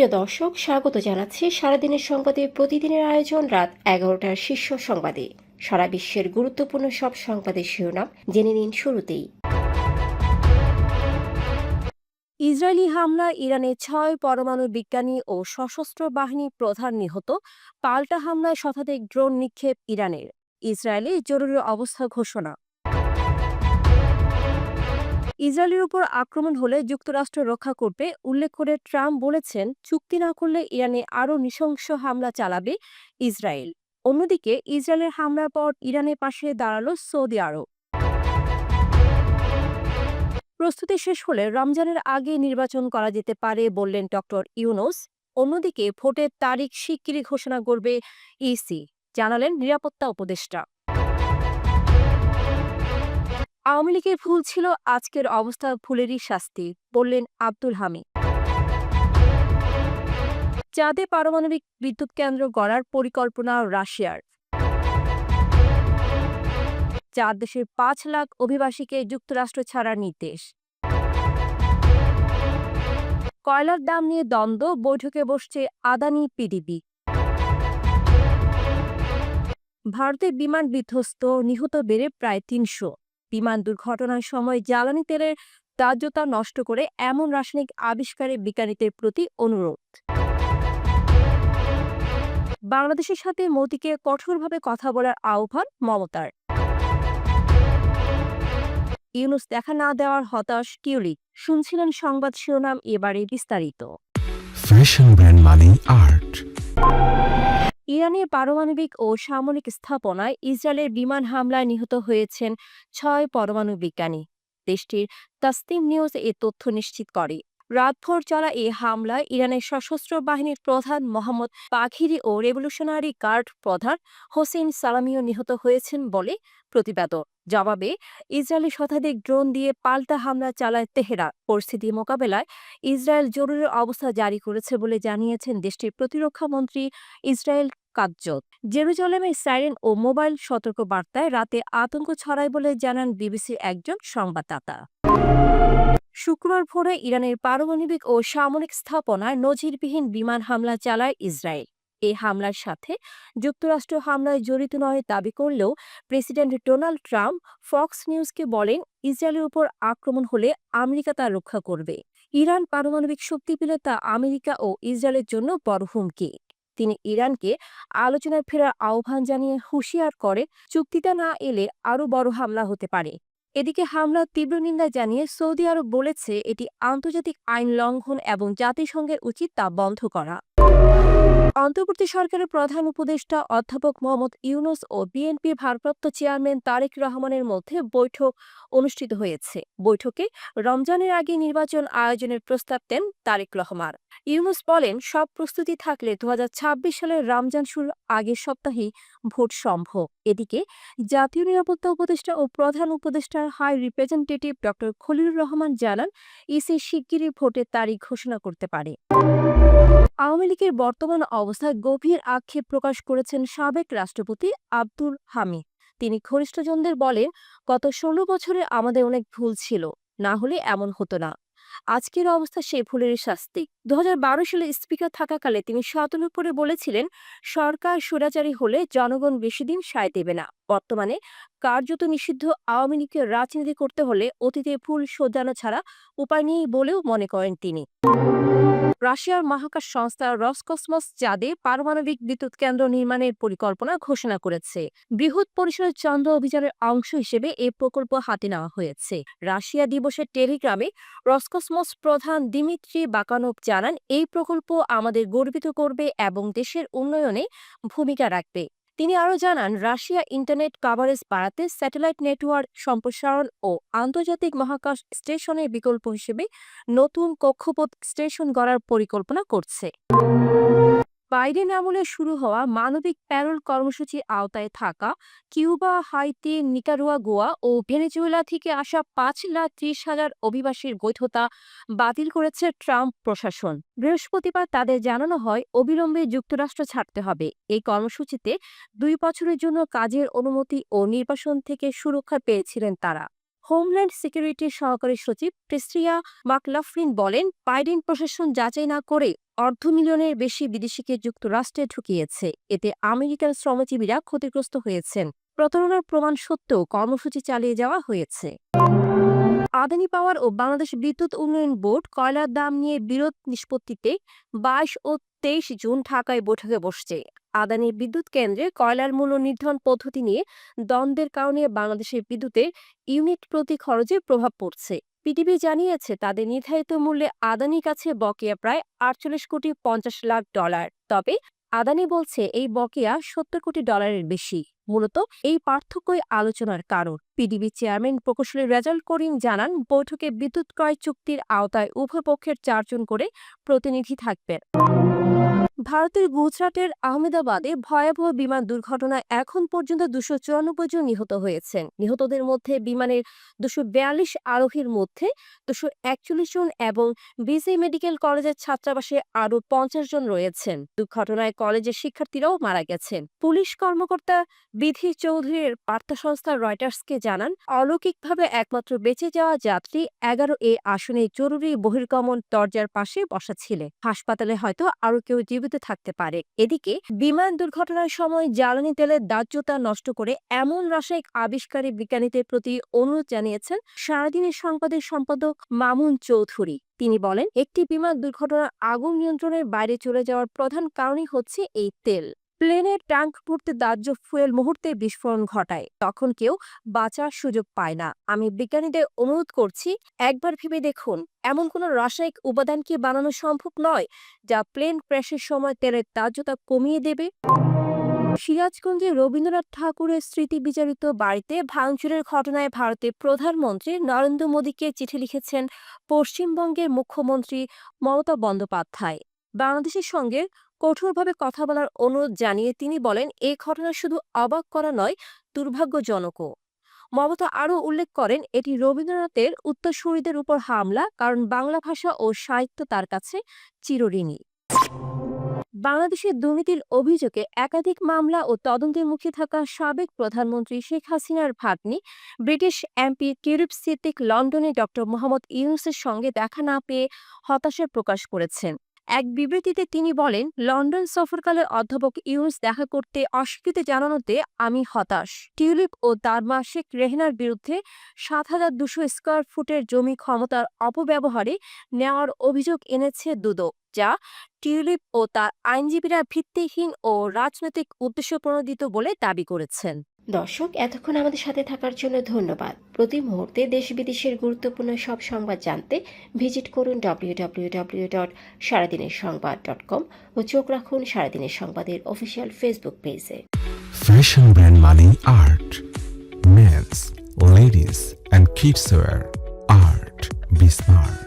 প্রিয় দর্শক, স্বাগত জানাচ্ছি সারাদিনের সংবাদে। প্রতিদিনের আয়োজন রাত এগারোটার শীর্ষ সংবাদে। সারা বিশ্বের গুরুত্বপূর্ণ সব সংবাদের শিরোনাম জেনে নিন শুরুতেই। ইসরায়েলি হামলা ইরানের ছয় পরমাণু বিজ্ঞানী ও সশস্ত্র বাহিনী প্রধান নিহত। পাল্টা হামলায় শতাধিক ড্রোন নিক্ষেপ ইরানের। ইসরায়েলে জরুরি অবস্থা ঘোষণা। ইসরায়েলের উপর আক্রমণ হলে যুক্তরাষ্ট্র রক্ষা করবে, উল্লেখ করে ট্রাম্প বলেছেন, চুক্তি না করলে ইরানে আরও নৃশংস হামলা চালাবে ইসরায়েল। অন্যদিকে, ইসরায়েলের হামলার পর ইরানের পাশে দাঁড়াল সৌদি আরব। প্রস্তুতি শেষ হলে রমজানের আগে নির্বাচন করা যেতে পারে বললেন ডক্টর ইউনুস। অন্যদিকে, ভোটের তারিখ শিগগিরই ঘোষণা করবে ইসি, জানালেন নিরাপত্তা উপদেষ্টা। আওয়ামী লীগের ভুল ছিল আজকের অবস্থা ভুলেরই শাস্তি, বললেন আব্দুল হামিদ। চাঁদে পারমাণবিক বিদ্যুৎ কেন্দ্র গড়ার পরিকল্পনা রাশিয়ার। চার দেশের পাঁচ লাখ অভিবাসীকে যুক্তরাষ্ট্র ছাড়ার নির্দেশ। কয়লার দাম নিয়ে দ্বন্দ্ব, বৈঠকে বসছে আদানি পিডিবি। ভারতের বিমান বিধ্বস্ত, নিহত বেড়ে প্রায় তিনশো। বিমান দুর্ঘটনার সময় জ্বালানি তেলের দাহ্যতা নষ্ট করে এমন রাসায়নিক আবিষ্কারে বিজ্ঞানীদের প্রতি অনুরোধ। বাংলাদেশের সাথে মোদিকে কঠোরভাবে কথা বলার আহ্বান মমতার। ইউনুস দেখা না দেওয়ার হতাশ টিউলিপ, শুনছিলেন সংবাদ শিরোনাম এবারে বিস্তারিত। ফ্যাশন ব্র্যান্ড মানেই আর্ট ইরানের পারমাণবিক ও সামরিক স্থাপনায় ইসরায়েলের বিমান হামলায় নিহত হয়েছেন ছয় পরমাণু বিজ্ঞানী। দেশটির তাসতিম নিউজ এ তথ্য নিশ্চিত করে, রাতভর চলা এই হামলায় ইরানের সশস্ত্র বাহিনীর প্রধান মোহাম্মদ পাখিরি ও রেভলিউশনারি গার্ড প্রধান হোসেন সালামিও নিহত হয়েছেন বলে প্রতিবেদন। জবাবে, ইসরায়েলি শতাধিক ড্রোন দিয়ে পাল্টা হামলা চালায় তেহরা পরিস্থিতি মোকাবেলায় ইসরায়েল জরুরি অবস্থা জারি করেছে বলে জানিয়েছেন দেশটির প্রতিরক্ষা মন্ত্রী ইসরায়েল কাজ্জত জেরুজালেমে সাইরেন ও মোবাইল সতর্ক বার্তায় রাতে আতঙ্ক ছড়ায় বলে জানান বিবিসির একজন সংবাদদাতা। শুক্রবার ভোরে ইরানের পারমাণবিক ও সামরিক স্থাপনায় নজিরবিহীন বিমান হামলা চালায় ইসরায়েল। এই হামলার সাথে যুক্তরাষ্ট্র হামলায় জড়িত নয় দাবি করলেও প্রেসিডেন্ট ডোনাল্ড ট্রাম্প ফক্স নিউজকে বলেন, ইসরায়েলের উপর আক্রমণ হলে আমেরিকা তা রক্ষা করবে। ইরান পারমাণবিক শক্তি পেলে তা আমেরিকা ও ইসরায়েলের জন্য বড় হুমকি। তিনি ইরানকে আলোচনায় ফেরার আহ্বান জানিয়ে হুঁশিয়ার করে, চুক্তিটা না এলে আরও বড় হামলা হতে পারে। এদিকে হামলার তীব্র নিন্দা জানিয়ে সৌদি আরব বলেছে, এটি আন্তর্জাতিক আইন লঙ্ঘন এবং জাতিসংঘের উচিত তা বন্ধ করা। অন্তর্বর্তী সরকারের প্রধান উপদেষ্টা অধ্যাপক মোহাম্মদ ইউনুস ও বিএনপির ভারপ্রাপ্ত চেয়ারম্যান তারেক রহমানের মধ্যে বৈঠক অনুষ্ঠিত হয়েছে। বৈঠকে রমজানের আগে নির্বাচন আয়োজনের প্রস্তাব দেন তারেক রহমান। ইউনুস বলেন, সব প্রস্তুতি থাকলে দু হাজার ছাব্বিশ সালের রমজান শুরুর আগের সপ্তাহেই ভোট সম্ভব। এদিকে জাতীয় নিরাপত্তা উপদেষ্টা ও প্রধান উপদেষ্টার হাই রিপ্রেজেন্টেটিভ ড খলিলুর রহমান জানান, ইসি শিগগিরই ভোটের তারিখ ঘোষণা করতে পারে। আওয়ামী লীগের বর্তমান অবস্থায় গভীর আক্ষেপ প্রকাশ করেছেন সাবেক রাষ্ট্রপতি আব্দুল হামিদ। তিনি ঘনিষ্ঠজনদের বলেন, গত ষোলো বছরে আমাদের অনেক ভুল ছিল, না হলে এমন হতো না। আজকের অবস্থা সেই ভুলেরই শাস্তি। দু হাজার বারো সালে স্পিকার থাকাকালে তিনি সতর্ক করে বলেছিলেন, সরকার সুরাচারী হলে জনগণ বেশি দিন সায় দেবে না। বর্তমানে কার্যত নিষিদ্ধ আওয়ামী লীগের রাজনীতি করতে হলে অতীতে ভুল শোধানো ছাড়া উপায় নেই বলেও মনে করেন তিনি। রাশিয়ার মহাকাশ সংস্থা রসকসমস চাঁদে পারমাণবিক বিদ্যুৎ কেন্দ্র নির্মাণের পরিকল্পনা ঘোষণা করেছে। বৃহৎ পরিসরের চন্দ্র অভিযানের অংশ হিসেবে এই প্রকল্প হাতে নেওয়া হয়েছে। রাশিয়া দিবসের টেলিগ্রামে রসকসমস প্রধান দিমিত্রি বাকানব জানান, এই প্রকল্প আমাদের গর্বিত করবে এবং দেশের উন্নয়নে ভূমিকা রাখবে। তিনি আরও জানান, রাশিয়া ইন্টারনেট কাভারেজ বাড়াতে স্যাটেলাইট নেটওয়ার্ক সম্প্রসারণ ও আন্তর্জাতিক মহাকাশ স্টেশনের বিকল্প হিসেবে নতুন কক্ষপথ স্টেশন গড়ার পরিকল্পনা করছে। বাইডেন আমলে শুরু হওয়া মানবিক প্যারোল কর্মসূচির আওতায় থাকা কিউবা, হাইতি, নিকারুয়া, গোয়া ও ভেনেজুয়েলা থেকে আসা পাঁচ লাখ ত্রিশ হাজার অভিবাসীর বৈধতা বাতিল করেছে ট্রাম্প প্রশাসন। বৃহস্পতিবার তাদের জানানো হয়, অবিলম্বে যুক্তরাষ্ট্র ছাড়তে হবে। এই কর্মসূচিতে দুই বছরের জন্য কাজের অনুমতি ও নির্বাসন থেকে সুরক্ষা পেয়েছিলেন তারা। হোমল্যান্ড সিকিউরিটির সহকারী সচিব প্রিস্ট্রিয়া মাকলাফরিন বলেন, বাইডেন প্রশাসন যাচাই না করে অর্ধ মিলিয়নের বেশি বিদেশিকে যুক্তরাষ্ট্রে ঢুকিয়েছে। এতে আমেরিকান শ্রমজীবীরা ক্ষতিগ্রস্ত হয়েছেন। প্রতারণার প্রমাণ সত্ত্বেও কর্মসূচি চালিয়ে যাওয়া হয়েছে। আদানি পাওয়ার ও বাংলাদেশ বিদ্যুৎ উন্নয়ন বোর্ড কয়লার দাম নিয়ে বিরোধ নিষ্পত্তিতে বাইশ ও তেইশ জুন ঢাকায় বৈঠকে বসছে। আদানি বিদ্যুৎ কেন্দ্রে কয়লার মূল্য নির্ধারণ পদ্ধতি নিয়ে দ্বন্দ্বের কারণে বাংলাদেশের বিদ্যুতের ইউনিট প্রতি খরচে প্রভাব পড়ছে। পিটিভি জানিয়েছে, তাদের নির্ধারিত মূল্যে আদানির কাছে বকেয়া প্রায় আটচল্লিশ কোটি পঞ্চাশ লাখ ডলার। তবে আদানি বলছে, এই বকেয়া সত্তর কোটি ডলারের বেশি। মূলত এই পার্থক্যই আলোচনার কারণ। পিডিবি চেয়ারম্যান প্রকৌশলী রেজাল করিম জানান, বৈঠকে বিদ্যুৎ ক্রয় চুক্তির আওতায় উভয় পক্ষের চারজন করে প্রতিনিধি থাকবেন। ভারতের গুজরাটের আহমেদাবাদে ভয়াবহ বিমান দুর্ঘটনায় এখন পর্যন্ত দুশো চুরানব্বই জন নিহত হয়েছেন। নিহতদের মধ্যে বিমানের দুশো বিয়াল্লিশ আরোহীর মধ্যে দুশো একচল্লিশ জন এবং বিসি মেডিকেল কলেজের ছাত্রাবাসে আরও পঞ্চাশ জন রয়েছেন। দুর্ঘটনায় কলেজের শিক্ষার্থীরাও মারা গেছেন। পুলিশ কর্মকর্তা বিধি চৌধুরীর বার্তা সংস্থা রয়টার্সকে জানান, অলৌকিকভাবে একমাত্র বেঁচে যাওয়া যাত্রী এগারো এ আসনে জরুরি বহির্গমন দরজার পাশে বসা ছিলেন। হাসপাতালে হয়তো আরও কেউ জীবিত থাকতে পারে। এদিকে বিমান দুর্ঘটনার সময় জ্বালানি তেলের দাহ্যতা নষ্ট করে এমন রাসায়নিক আবিষ্কারী বিজ্ঞানীদের প্রতি অনুরোধ জানিয়েছেন সারাদিনের সংবাদের সম্পাদক মামুন চৌধুরী। তিনি বলেন, একটি বিমান দুর্ঘটনার আগুন নিয়ন্ত্রণের বাইরে চলে যাওয়ার প্রধান কারণই হচ্ছে এই তেল। প্লেনের ট্যাঙ্ক ভর্তি দাহ্য ফুয়েল মুহূর্তে বিস্ফোরণ ঘটায়, তখন কেউ বাঁচার সুযোগ পায় না। আমি বিজ্ঞানীদের অনুরোধ করছি, একবার ভেবে দেখুন, এমন কোনো রাসায়নিক উপাদান কি বানানো সম্ভব নয়, যা প্লেন ক্র্যাশের সময় তেলের দাহ্যতা কমিয়ে দেবে? সিরাজগঞ্জে রবীন্দ্রনাথ ঠাকুরের স্মৃতি বিচারিত বাড়িতে ভাঙচুরের ঘটনায় ভারতের প্রধানমন্ত্রী নরেন্দ্র মোদীকে চিঠি লিখেছেন পশ্চিমবঙ্গের মুখ্যমন্ত্রী মমতা বন্দ্যোপাধ্যায়। বাংলাদেশের সঙ্গে কঠোরভাবে কথা বলার অনুরোধ জানিয়ে তিনি বলেন, এ ঘটনা শুধু অবাক করা নয়, দুর্ভাগ্যজনকও। মমতা আরও উল্লেখ করেন, এটি রবীন্দ্রনাথের উত্তরসূরিদের উপর হামলা, কারণ বাংলা ভাষা ও সাহিত্য তার কাছে চিরঋণী। বাংলাদেশের দুর্নীতির অভিযোগে একাধিক মামলা ও তদন্তের মুখে থাকা সাবেক প্রধানমন্ত্রী শেখ হাসিনার ভাগ্নি, ব্রিটিশ এমপি কিরিপ সিদ্দিক লন্ডনে ডক্টর মোহাম্মদ ইউনুসের সঙ্গে দেখা না পেয়ে হতাশা প্রকাশ করেছেন। এক বিবৃতিতে তিনি বলেন, লন্ডন সফরকালে অধ্যাপক ইউনুস দেখা করতে অস্বীকৃতি জানানোতে আমি হতাশ। টিউলিপ ও তার মা শেখ রেহনার বিরুদ্ধে সাত হাজার দুশো স্কোয়ার ফুটের জমি ক্ষমতার অপব্যবহারে নেওয়ার অভিযোগ এনেছে দুদক, যা টিউলিপ ও তার আইনজীবীরা ভিত্তিহীন ও রাজনৈতিক উদ্দেশ্য প্রণোদিত বলে দাবি করেছেন দর্শক এতক্ষণ আমাদের সাথে থাকার জন্য ধন্যবাদ প্রতি মুহূর্তে দেশ বিদেশের গুরুত্বপূর্ণ সব সংবাদ জানতে ভিজিট করুন ডব্লিউ ডব্লিউ ডব্লিউ ডট সারাদিনের সংবাদ ডট কম ও চোখ রাখুন সারাদিনের সংবাদের অফিসিয়াল ফেসবুক পেজে brand money art. Men's, ladies, and kids wear art. Be smart.